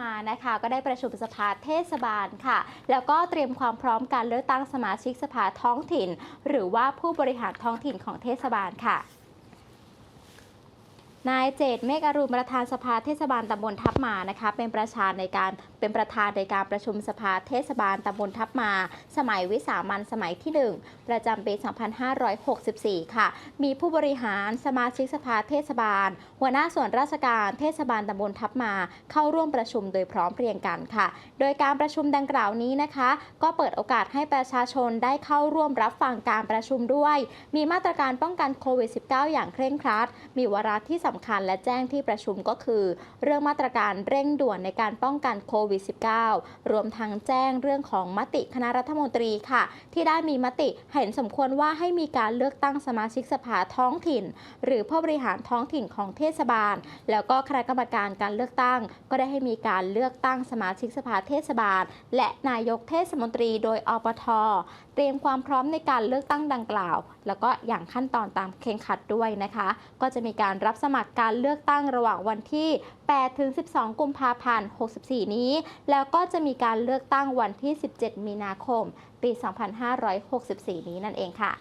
มานะคะ ก็ได้ประชุมสภาเทศบาลค่ะ แล้วก็เตรียมความพร้อมการเลือกตั้งสมาชิกสภาท้องถิ่น หรือว่าผู้บริหารท้องถิ่นของเทศบาลค่ะ นายเจตเมฆอรุณประธานสภาเทศบาลตำบลทับมานะคะ เป็นประธานในการเป็นประธานในการประชุมสภาเทศบาลตำบลทับมา สมัยวิสามันสมัยที่ 1 ประจำปี 2564 ค่ะ มีผู้บริหารสมาชิกสภาเทศบาล หัวหน้าส่วนราชการเทศบาลตำบลทับมา เข้าร่วมประชุมโดยพร้อมเพรียงกันค่ะ โดยการประชุมดังกล่าวนี้นะคะ ก็เปิดโอกาสให้ประชาชนได้เข้าร่วมรับฟังการประชุมด้วย มีมาตรการป้องกันโควิด -19 อย่างเคร่งครัด มีวาระที่สำคัญและแจ้งที่ประชุมก็คือ เรื่องมาตรการเร่งด่วนในการป้องกันโควิด -19 รวมทั้งแจ้งเรื่องของมติคณะรัฐมนตรีค่ะ ที่ได้มีมติเห็นสมควรว่าให้มีการเลือกตั้งสมาชิกสภาท้องถิ่น หรือผู้บริหารท้องถิ่นของเทศบาล แล้วก็คณะกรรมการการเลือกตั้ง ก็ได้ให้มีการเลือกตั้งสมาชิกสภาเทศบาล และนายกเทศมนตรีโดยอปทเตรียมความพร้อมในการเลือกตั้งดังกล่าว แล้วก็อย่างขั้นตอนตามเคร่งครัดด้วยนะคะ ก็จะมีการรับสมัครการเลือกตั้งระหว่างวันที่ 8 ถึง 12 กุมภาพันธ์ 64 นี้ แล้วก็จะมีการเลือกตั้งวันที่ 17 มีนาคม ปี 2564 นี้นั่นเองค่ะ